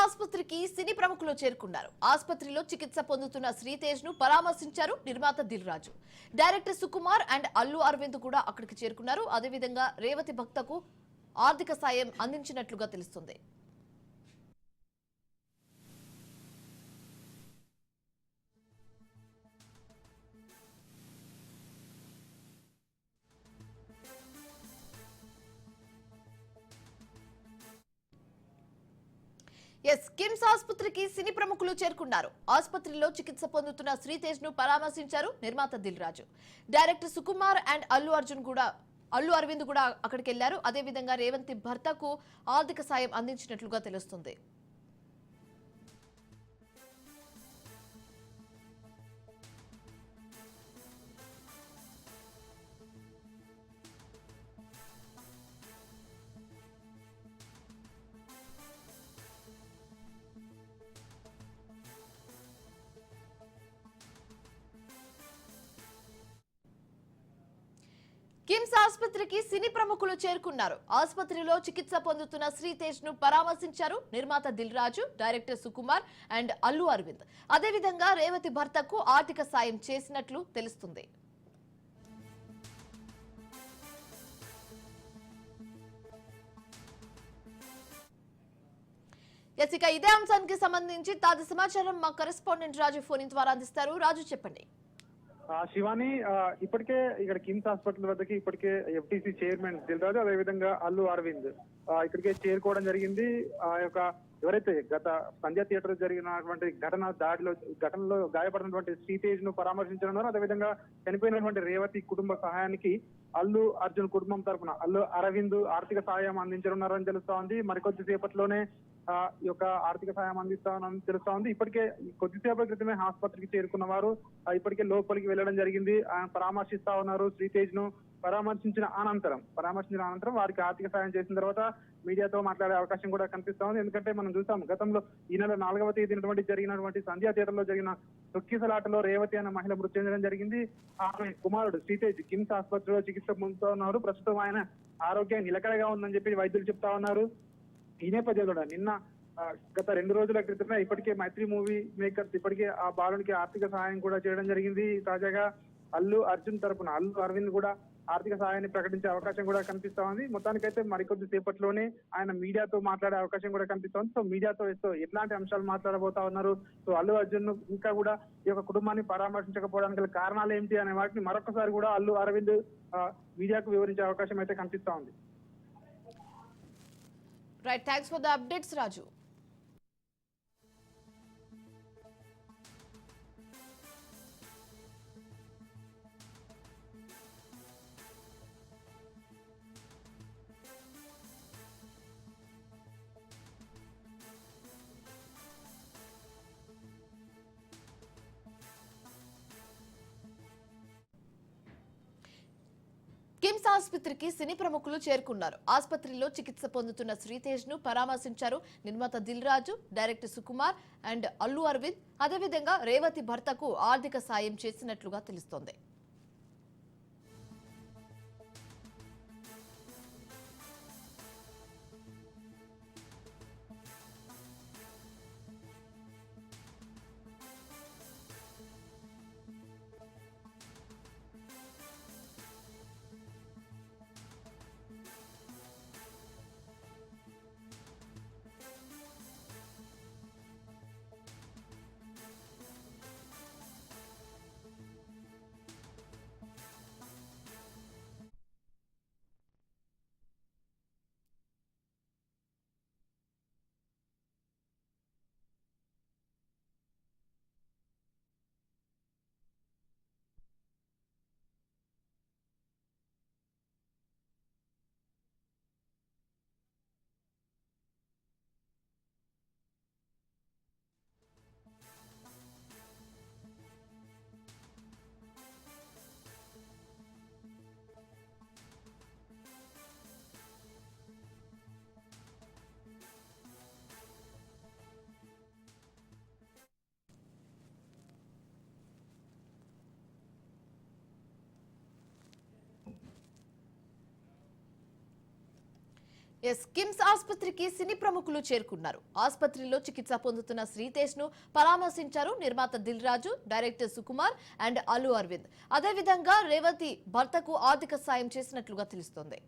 ఆసుపత్రికి సినీ ప్రముఖులు చేరుకున్నారు. ఆసుపత్రిలో చికిత్స పొందుతున్న శ్రీతేజ్ను పరామర్శించారు నిర్మాత దిల్ రాజు డైరెక్టర్ సుకుమార్ అండ్ అల్లు అరవింద్ కూడా అక్కడికి చేరుకున్నారు. అదేవిధంగా రేవతి భక్తకు ఆర్థిక సాయం అందించినట్లుగా తెలుస్తుంది. ఎస్ కిమ్స్ ఆసుపత్రికి సినీ ప్రముఖులు చేరుకున్నారు. ఆసుపత్రిలో చికిత్స పొందుతున్న శ్రీతేజ్ను పరామర్శించారు నిర్మాత దిల్ రాజు డైరెక్టర్ సుకుమార్ అండ్ అల్లు అర్జున్ కూడా అల్లు అరవింద్ కూడా అక్కడికి వెళ్ళారు అదేవిధంగా రేవంత్ భర్తకు ఆర్థిక సాయం అందించినట్లుగా తెలుస్తుంది. ఆసుపత్రికి సినీ ప్రముఖులు చేరుకున్నారు. ఆసుపత్రిలో చికిత్స పొందుతున్న శ్రీతేజ్ను పరామర్శించారు నిర్మాత దిల్ రాజు డైరెక్టర్ సుకుమార్ అండ్ అల్లు అరవింద్. అదేవిధంగా రేవతి భర్తకు ఆర్థిక సాయం చేసినట్లు తెలుస్తుంది. ఎస్ ఇక ఇదే అంశానికి సంబంధించి తాజా సమాచారం మా కరెస్పాండెంట్ రాజు ఫోన్ ద్వారా అందిస్తారు. రాజు చెప్పండి. శివాని ఆ, ఇప్పటికే ఇక్కడ కిమ్స్ హాస్పిటల్ వద్దకి ఇప్పటికే ఎఫ్టీసీ చైర్మన్ దిల్రాజు అదేవిధంగా అల్లు అరవింద్. ఇక్కడికే చేరుకోవడం జరిగింది. ఆ యొక్క ఎవరైతే గత సంధ్య థియేటర్ జరిగినటువంటి ఘటన దాడిలో ఘటనలో గాయపడినటువంటి శ్రీతేజ్ను పరామర్శించడం అదేవిధంగా చనిపోయినటువంటి రేవతి కుటుంబ సహాయానికి అల్లు అర్జున్ కుటుంబం తరపున అల్లు అరవింద్ ఆర్థిక సహాయం అందించనున్నారని తెలుస్తా ఉంది మరికొద్ది సేపట్లోనే ఆ, ఈ యొక్క ఆర్థిక సహాయం అందిస్తామని తెలుస్తా ఉంది ఇప్పటికే కొద్దిసేపటి క్రితమే ఆసుపత్రికి చేరుకున్న వారు ఇప్పటికే లోపలికి వెళ్ళడం జరిగింది. ఆయన పరామర్శిస్తా ఉన్నారు శ్రీతేజ్ను పరామర్శించిన అనంతరం పరామర్శించిన అనంతరం వారికి ఆర్థిక సాయం చేసిన తర్వాత మీడియాతో మాట్లాడే అవకాశం కూడా కనిపిస్తా ఉంది ఎందుకంటే మనం చూసాం గతంలో ఈ నెల నాలుగవ తేదీనటువంటి జరిగినటువంటి సంధ్యా థియేటర్లో జరిగిన తొక్కిసలాటలో రేవతి అన్న మహిళ మృతి చెందడం జరిగింది. ఆమె కుమారుడు సీతేజ్ కిమ్స్ ఆసుపత్రిలో చికిత్స పొందుతున్నారు. ప్రస్తుతం ఆయన ఆరోగ్యం నిలకడగా ఉందని చెప్పి వైద్యులు చెప్తా ఉన్నారు. ఈ నేపథ్యంలో కూడా నిన్న గత రెండు రోజుల క్రితమే ఇప్పటికే మైత్రి మూవీ మేకర్స్ ఇప్పటికే ఆ బాలునికి ఆర్థిక సహాయం కూడా చేయడం జరిగింది. తాజాగా అల్లు అర్జున్ తరపున అల్లు అరవింద్ కూడా ఆర్థిక సహాయాన్ని ప్రకటించే అవకాశం కూడా కనిపిస్తా ఉంది. మొత్తానికైతే మరికొద్ది సేపట్లోనే ఆయన మీడియాతో మాట్లాడే అవకాశం కూడా కనిపిస్తా ఉంది. సో మీడియాతో సో ఎట్లాంటి అంశాలు మాట్లాడబోతా ఉన్నారు? సో అల్లు అర్జున్ ఇంకా కూడా ఈ యొక్క కుటుంబాన్ని పరామర్శించకపోవడానికి గల కారణాలు ఏంటి అనే వాటిని మరొకసారి కూడా అల్లు అరవింద్ మీడియాకు వివరించే అవకాశం అయితే కనిపిస్తా ఉంది. Right thanks for the updates Raju AIIMS ఆసుపత్రికి సినీ ప్రముఖులు చేరుకున్నారు. ఆసుపత్రిలో చికిత్స పొందుతున్న శ్రీతేజ్ను పరామర్శించారు నిర్మాత దిల్ రాజు డైరెక్టర్ సుకుమార్ అండ్ అల్లు అరవింద్. అదేవిధంగా రేవతి భర్తకు ఆర్థిక సాయం చేసినట్లుగా తెలుస్తోంది. ఎస్ కిమ్స్ ఆసుపత్రికి సినీ ప్రముఖులు చేరుకున్నారు. ఆసుపత్రిలో చికిత్స పొందుతున్న శ్రీతేజ్ను పరామర్శించారు నిర్మాత దిల్ రాజు డైరెక్టర్ సుకుమార్ అండ్ అల్లు అరవింద్. అదేవిధంగా రేవతి భర్తకు ఆర్థిక సాయం చేసినట్లుగా తెలుస్తోంది.